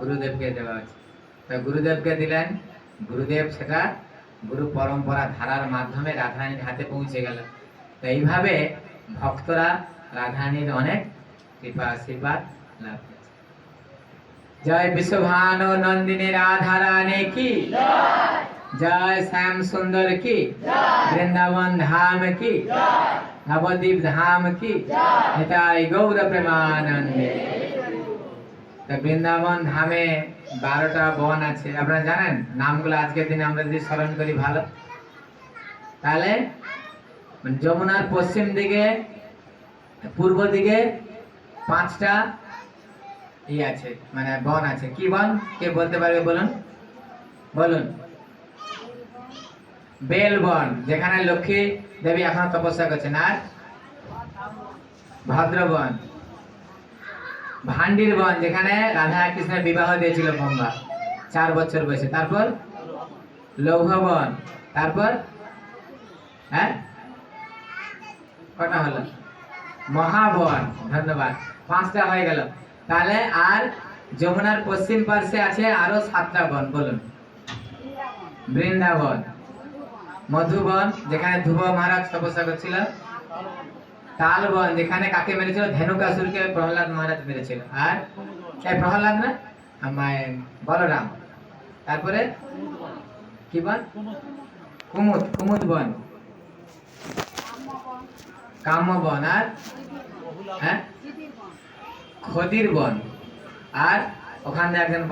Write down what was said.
গুরুদেবকে দেওয়া হচ্ছে তা গুরুদেবকে দিলেন গুরুদেব সেটা গুরু পরম্পরা ধারার মাধ্যমে রাধারানীর হাতে পৌঁছে গেল। তো এইভাবে ভক্তরা রাধারানীর অনেক কৃপা আশীর্বাদ লাভ জয় বিশ্বভানু নন্দিনী রাধারানী কি? জয়। শ্যাম সুন্দর কি? বৃন্দাবন ধাম কি? নবদ্বীপ ধাম কি? নিতাই গৌর প্রেমানন্দে। তা বৃন্দাবন ধামে বারোটা বন আছে। আপনারা জানেন, নামগুলো আজকের দিনে আমরা যদি স্মরণ করি ভালো। তাহলে মানে যমুনার পশ্চিম দিকে, পূর্ব দিকে পাঁচটা ই আছে মানে বন আছে। কি বন? কে বলতে পারবে বলুন? বলুন। বেলবন যেখানে লক্ষ্মী দেবী এখনও তপস্যা করছেন। আর? ভদ্রবন। ভান্ডির বন, যেখানে রাধা কৃষ্ণের বিবাহ দিয়েছিল ব্রহ্মা। চার বছর বয়সে। তারপর? লৌহবন। তারপর? হ্যাঁ? কটা হলো? মহাবন। ধন্যবাদ। পাঁচটা হয়ে গেল। তাহলে আর যমুনার পশ্চিম পার্শ্বে আছে আরও সাতটা বন, বলুন। বৃন্দাবন। মধুবন, যেখানে ধ্রুব মহারাজ তপস্যা করছিল। তালবন যেখানে কাকে মেরেছিল? ধেনুকাসুরকে প্রহ্লাদ মহারাজ মেরেছিল। আর? প্রহ্লাদ না? আমায় বলরাম। তারপরে? কি বন কুমুদ কুমুদ বন। কাম্য বন। আর? হ্যাঁ? খদির বন। আর? ওখানে একজন